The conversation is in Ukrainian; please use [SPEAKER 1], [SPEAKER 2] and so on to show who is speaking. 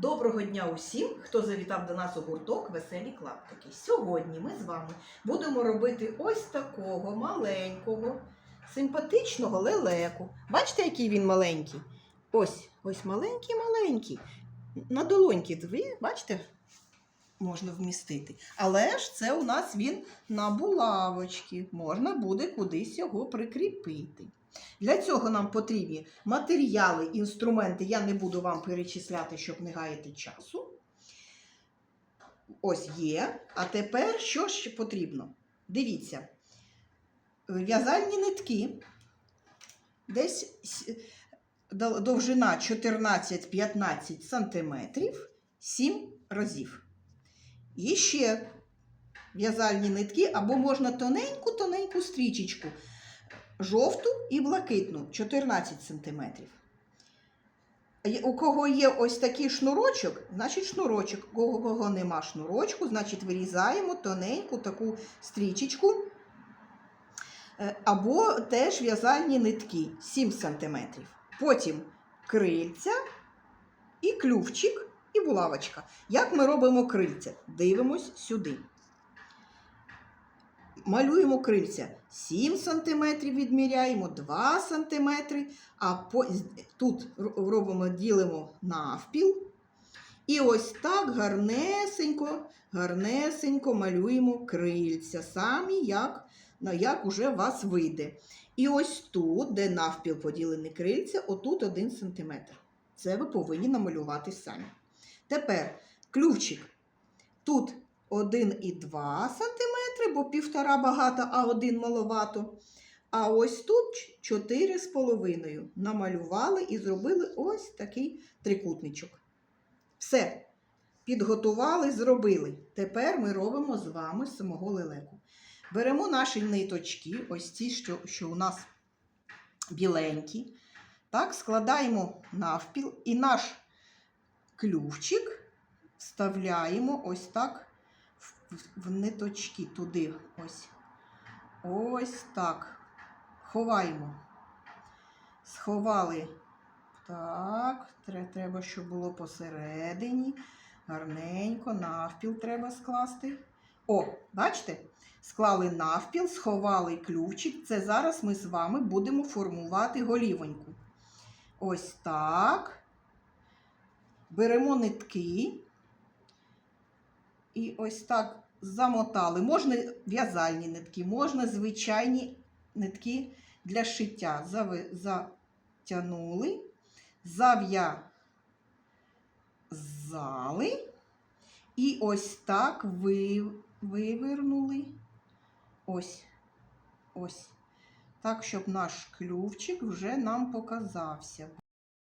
[SPEAKER 1] Доброго дня усім, хто завітав до нас у гурток Веселі клаптики. Сьогодні ми з вами будемо робити ось такого маленького, симпатичного лелеку. Бачите, який він маленький? Ось, ось маленький-маленький. На долоньки дві, бачите, можна вмістити. Але ж це у нас він на булавочці. Можна буде кудись його прикріпити. Для цього нам потрібні матеріали, інструменти. Я не буду вам перечисляти, щоб не гаяти часу. Ось є. А тепер що ще потрібно? Дивіться, в'язальні нитки. Десь довжина 14-15 сантиметрів 7 разів. І ще в'язальні нитки, або можна тоненьку-тоненьку стрічечку жовту і блакитну 14 см. У кого є ось такий шнурочок, значить шнурочок. У кого нема шнурочку, значить вирізаємо тоненьку таку стрічечку. Е, Або теж в'язальні нитки 7 см. Потім крильця і клювчик, і булавочка. Як ми робимо крильця? Дивимось сюди малюємо крильця 7 см відміряємо, 2 см, а по, тут робимо, ділимо навпіл. І ось так гарнесенько, гарнесенько малюємо крильця, самі як, на як уже вас вийде. І ось тут, де навпіл поділені крильця, отут 1 см. Це ви повинні намалювати самі. Тепер клювчик. Тут 1,2 см, бо півтора багато, а один маловато. А ось тут 4,5 намалювали і зробили ось такий трикутничок. Все. Підготували, зробили. Тепер ми робимо з вами самого лелеку. Беремо наші ниточки, ось ці, що, що у нас біленькі. Так, складаємо навпіл і наш клювчик вставляємо ось так в, ниточки туди. Ось. Ось так. Ховаємо. Сховали. Так, треба, щоб було посередині. Гарненько, навпіл треба скласти. О, бачите? Склали навпіл, сховали клювчик. Це зараз ми з вами будемо формувати голівоньку. Ось так. Беремо нитки. І ось так замотали. Можна в'язальні нитки, можна звичайні нитки для шиття. Затягнули, зав'язали. І ось так ви, вивернули. Ось. Ось. Так, щоб наш клювчик вже нам показався.